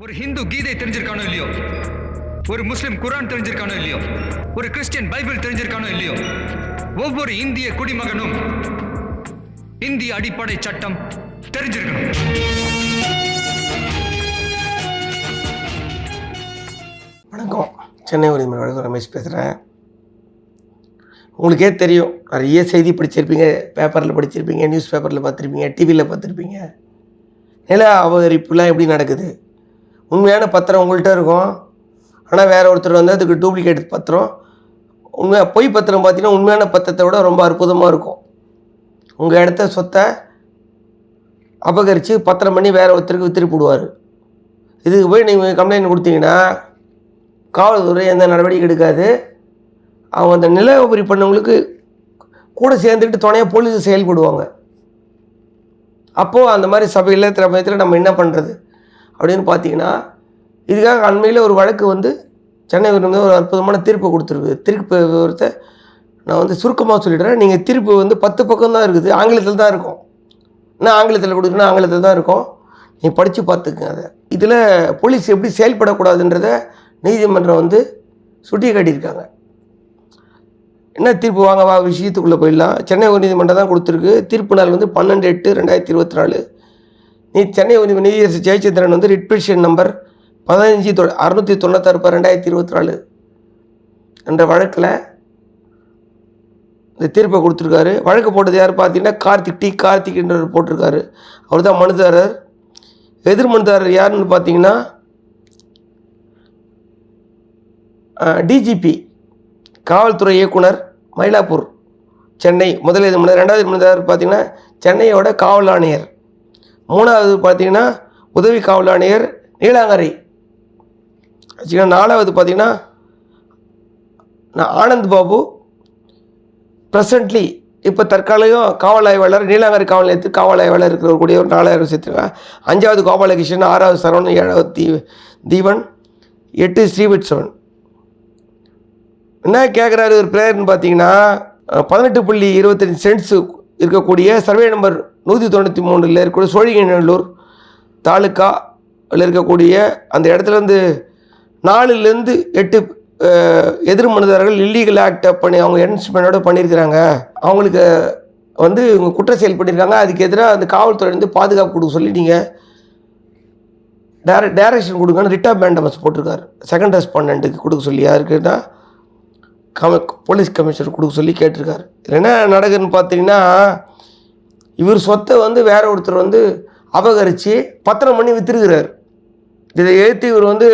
ஒரு ஹிந்து கீதை தெரிஞ்சிருக்கானோ இல்லையோ? ஒரு முஸ்லிம் குரான் தெரிஞ்சிருக்கானோ இல்லையோ? ஒரு கிறிஸ்டியன் பைபிள் தெரிஞ்சிருக்கானோ இல்லையோ? ஒவ்வொரு இந்திய குடிமகனும் இந்திய அடிப்படை சட்டம் தெரிஞ்சிருக்கணும். வணக்கம். சென்னை உரிமை வழக்கம் ரமேஷ் பேசுகிறேன் உங்களுக்கே தெரியும் நிறைய செய்தி படிச்சிருப்பீங்க பேப்பரில் படிச்சிருப்பீங்க நியூஸ் பேப்பரில் பார்த்துருப்பீங்க டிவியில் பார்த்துருப்பீங்க. நில அபகரிப்புலாம் எப்படி நடக்குது? உண்மையான பத்திரம் உங்கள்கிட்ட இருக்கும். ஆனால் வேறு ஒருத்தர் வந்து அதுக்கு டூப்ளிகேட் பத்திரம். உண்மையாக பொய் பத்திரம் பார்த்தீங்கன்னா உண்மையான பத்திரத்தை விட ரொம்ப அற்புதமாக இருக்கும். உங்கள் இடத்த சொத்தை அபகரித்து பத்திரம் பண்ணி வேறு ஒருத்தருக்கு வித்துட்டு இதுக்கு போய் நீங்கள் கம்ப்ளைண்ட் கொடுத்தீங்கன்னா காவல்துறை எந்த நடவடிக்கை எடுக்காது. அவங்க அந்த நில உபரி பண்ணவங்களுக்கு கூட சேர்ந்துக்கிட்டு துணையாக போலீஸ் செயல்படுவாங்க. அப்போது அந்த மாதிரி சபையில் சமயத்தில் நம்ம என்ன பண்ணுறது அப்படின்னு பார்த்தீங்கன்னா இதுக்காக அண்மையில் ஒரு வழக்கு வந்து சென்னை உயர்நீதிமன்றம் ஒரு அற்புதமான தீர்ப்பு கொடுத்துருக்கு. தீர்ப்பு விவரத்தை நான் வந்து சுருக்கமாக சொல்லிடுறேன். நீங்கள் தீர்ப்பு வந்து பத்து பக்கம் தான் இருக்குது. ஆங்கிலத்தில் தான் இருக்கும். நான் ஆங்கிலத்தில் கொடுக்குறேன்னா ஆங்கிலத்தில் தான் இருக்கும். நீ படித்து பார்த்துக்குங்க அதை. இதில் போலீஸ் எப்படி செயல்படக்கூடாதுன்றத நீதிமன்றம் வந்து சுட்டி காட்டியிருக்காங்க என்ன தீர்ப்பு? வாங்க வா விஷயத்துக்குள்ளே போயிடலாம். சென்னை உயர்நீதிமன்றம் தான் கொடுத்துருக்கு. தீர்ப்பு நாள் வந்து பன்னெண்டு எட்டு ரெண்டாயிரத்தி இருபத்தி நாலு. நீ சென்னை உயர்நீதி ஜெயச்சந்திரன் வந்து ரிட் பெட்டிஷன் நம்பர் பதினஞ்சு தொ அறுநூற்றி தொண்ணூத்தாறு பார் ரெண்டாயிரத்தி இருபத்தி நாலு என்ற வழக்கில் இந்த தீர்ப்பை கொடுத்துருக்காரு. வழக்கு போட்டது யார் பார்த்தீங்கன்னா கார்த்திக் டி கார்த்திக் என்றவர் போட்டிருக்காரு. அவர் தான் மனுதாரர். எதிர் மனுதாரர் யாருன்னு பார்த்தீங்கன்னா டிஜிபி காவல்துறை இயக்குனர் மயிலாப்பூர் சென்னை முதல் மனிதர் ரெண்டாவது மனுதாரர் பார்த்தீங்கன்னா சென்னையோட காவல் ஆணையர். மூணாவது பார்த்தீங்கன்னா உதவி காவல் ஆணையர் நீலாங்கரை. வச்சுக்கோங்க நாலாவது பார்த்தீங்கன்னா நான் ஆனந்த் பாபு. ப்ரெசன்ட்லி இப்போ தற்காலிகம் காவல் ஆய்வாளர் நீலாங்கரை காவல் நிலையத்தில் காவல் ஆய்வாளர் இருக்கக்கூடிய ஒரு நாலாயிரம் சேர்த்துருக்காங்க. அஞ்சாவது கோபாலகிருஷ்ணன் ஆறாவது சரவணன் ஏழாவது தீ தீவன் எட்டு ஸ்ரீவத்சவன் என்ன கேட்குறாரு ஒரு பிரேயர்னு பார்த்தீங்கன்னா பதினெட்டு புள்ளி இருபத்தஞ்சு சென்ட்ஸு இருக்கக்கூடிய சர்வே நம்பர் நூற்றி தொண்ணூற்றி மூணில் இருக்கக்கூடிய சோழிங்கநல்லூர் தாலுக்காவில் இருக்கக்கூடிய அந்த இடத்துலேருந்து நாலுலேருந்து எட்டு அஹ், எதிர் இல்லீகல் ஆக்ட் பண்ணி அவங்க என்ஸ்மெண்டோட பண்ணியிருக்கிறாங்க. அவங்களுக்கு வந்து இவங்க குற்ற செயல் பண்ணியிருக்காங்க. அதுக்கு எதிராக அந்த காவல்துறை வந்து பாதுகாப்பு கொடுக்க சொல்லி நீங்கள் டேர டேரக்ஷன் கொடுங்கன்னு ரிட்டா பேண்டமஸ் போட்டிருக்காரு. செகண்ட் ரெஸ்பாண்டண்ட்டுக்கு கொடுக்க சொல்லி யாருக்குன்னா கம போலீஸ் கமிஷனர் கொடுக்க சொல்லி கேட்டிருக்காரு. என்ன நடக்குதுன்னு பார்த்தீங்கன்னா இவர் சொத்தை வந்து வேற ஒருத்தர் வந்து அபகரித்து பத்திரம் பண்ணி விற்றுருக்கிறார் இதை எழுத்து இவர் வந்து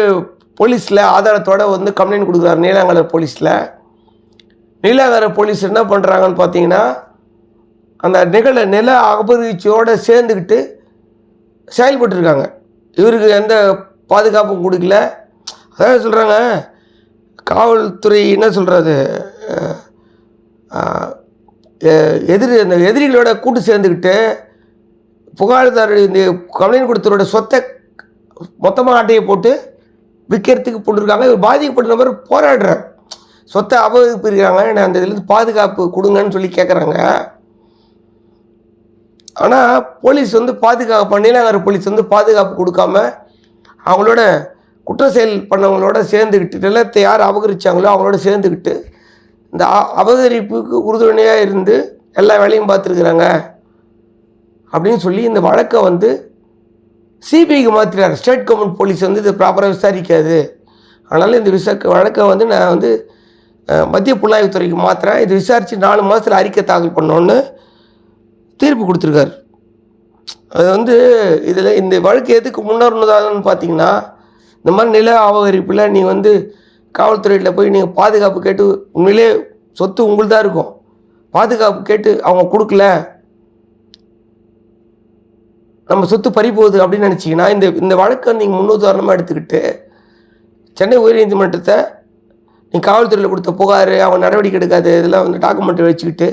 போலீஸில் ஆதாரத்தோட வந்து கம்ப்ளைண்ட் கொடுக்குறாரு நீலாங்கரை போலீஸில். நீலாங்கரை போலீஸ் என்ன பண்ணுறாங்கன்னு பார்த்தீங்கன்னா அந்த நிகழ நில அபகரிச்சியோடு சேர்ந்துக்கிட்டு செயல்பட்டுருக்காங்க. இவருக்கு எந்த பாதுகாப்பும் கொடுக்கல. அதான் சொல்கிறாங்க காவல்துறை என்ன சொல்கிறது எதிரி அந்த எதிரிகளோட கூட்டு சேர்ந்துக்கிட்டு புகார்தாரர் இந்த கம்ப்ளைண்ட் கொடுத்தவரோட சொத்தை மொத்தமாக ஆட்டையை போட்டு விற்கிறதுக்கு போட்டிருக்காங்க. இவர் பாதிக்கப்பட்ட நபர் போராடுறார். சொத்தை அபகரிப்பிருக்காங்க என்ன அந்த இதுலேருந்து பாதுகாப்பு கொடுங்கன்னு சொல்லி கேட்குறாங்க ஆனால் போலீஸ் வந்து பாதுகாப்பு நீலாங்கர போலீஸ் வந்து பாதுகாப்பு கொடுக்காம அவங்களோட குற்ற செயல் பண்ணவங்களோட சேர்ந்துக்கிட்டு நிலத்தை யார் அபகரிச்சாங்களோ அவங்களோட சேர்ந்துக்கிட்டு இந்த அ- அபகரிப்புக்கு உறுதுணையாக இருந்து எல்லா வேலையும் பார்த்துருக்குறாங்க. அப்படின்னு சொல்லி இந்த வழக்கை வந்து சிபிஐக்கு மாற்றினார் ஸ்டேட் கவர்மெண்ட் போலீஸ் வந்து இது ப்ராப்பராக விசாரிக்காது. அதனால் இந்த விசா வழக்கை வந்து நான் வந்து மத்திய புலனாய்வுத்துறைக்கு மாற்றுறேன் இது விசாரித்து நாலு மாதத்தில் அறிக்கை தாக்கல் பண்ணோன்னு தீர்ப்பு கொடுத்துருக்காரு. அது வந்து இதில் இந்த வழக்கு எதுக்கு முன்னோர்னதாகன்னு பார்த்தீங்கன்னா இந்த மாதிரி நில அபகரிப்பில் நீ வந்து காவல்துறையில் போய் நீங்கள் பாதுகாப்பு கேட்டு உண்மையிலே சொத்து உங்களுதான் இருக்கும். பாதுகாப்பு கேட்டு அவங்க கொடுக்கல. நம்ம சொத்து பறி போகுது அப்படின்னு நினச்சிங்கன்னா இந்த இந்த வழக்கை நீங்கள் முன்னுதாரணமாக எடுத்துக்கிட்டு சென்னை உயர்நீதிமன்றத்தை நீ காவல்துறையில் கொடுத்த புகார் அவங்க நடவடிக்கை எடுக்காது இதெல்லாம் வந்து டாக்குமெண்ட் வச்சுக்கிட்டு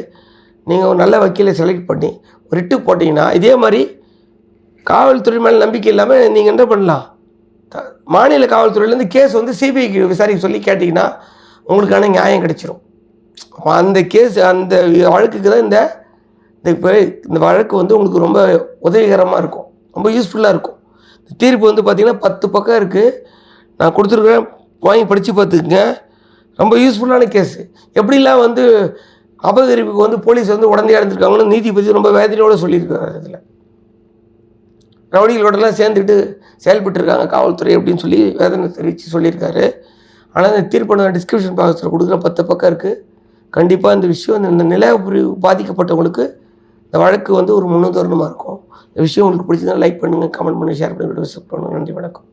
நீங்கள் ஒரு நல்ல வக்கீலை செலக்ட் பண்ணி ஒரு ரிட்டு போட்டிங்கன்னா இதே மாதிரி காவல்துறை மேலே நம்பிக்கை இல்லாமல் நீங்கள் என்ன பண்ணலாம்? மாநில காவல்துறையிலேருந்து கேஸ் வந்து சிபிஐக்கு விசாரிக்க சொல்லி கேட்டிங்கன்னா உங்களுக்கான நியாயம் கிடைச்சிரும். அந்த கேஸ் அந்த வழக்குக்கு தான் இந்த இந்த இப்போ இந்த வழக்கு வந்து உங்களுக்கு ரொம்ப உதவிகரமாக இருக்கும். ரொம்ப யூஸ்ஃபுல்லாக இருக்கும். தீர்ப்பு வந்து பார்த்திங்கன்னா பத்து பக்கம் இருக்குது நான் கொடுத்துருக்குறேன். வாங்கி படித்து பார்த்துக்குங்க. ரொம்ப யூஸ்ஃபுல்லான கேஸு எப்படிலாம் வந்து அபகரிப்புக்கு வந்து போலீஸ் வந்து உடனே இருந்திருக்காங்கன்னு நீதிபதி ரொம்ப வேதனையோடு சொல்லியிருக்காரு இதில் ரவுடிகளோடலாம் சேர்ந்துட்டு செயல்பட்டுருக்காங்க. காவல்துறை அப்படின்னு சொல்லி வேதனை தெரிவித்து சொல்லியிருக்காரு. ஆனால் இந்த தீர்ப்பு நான் டிஸ்கிரிப்ஷன் பாக்ஸில் கொடுக்குற பத்து பக்கம் இருக்குது கண்டிப்பாக இந்த விஷயம் இந்த- இந்த நில பிரிவு பாதிக்கப்பட்டவங்களுக்கு இந்த வழக்கு வந்து ஒரு முன்னுதாரணமாக இருக்கும். இந்த விஷயம் உங்களுக்கு பிடிச்சதுன்னா லைக் பண்ணுங்கள் கமெண்ட் பண்ணுங்கள் ஷேர் பண்ணுங்கள் சப்ஸ்கிரைப் பண்ணுங்கள் நன்றி வணக்கம்.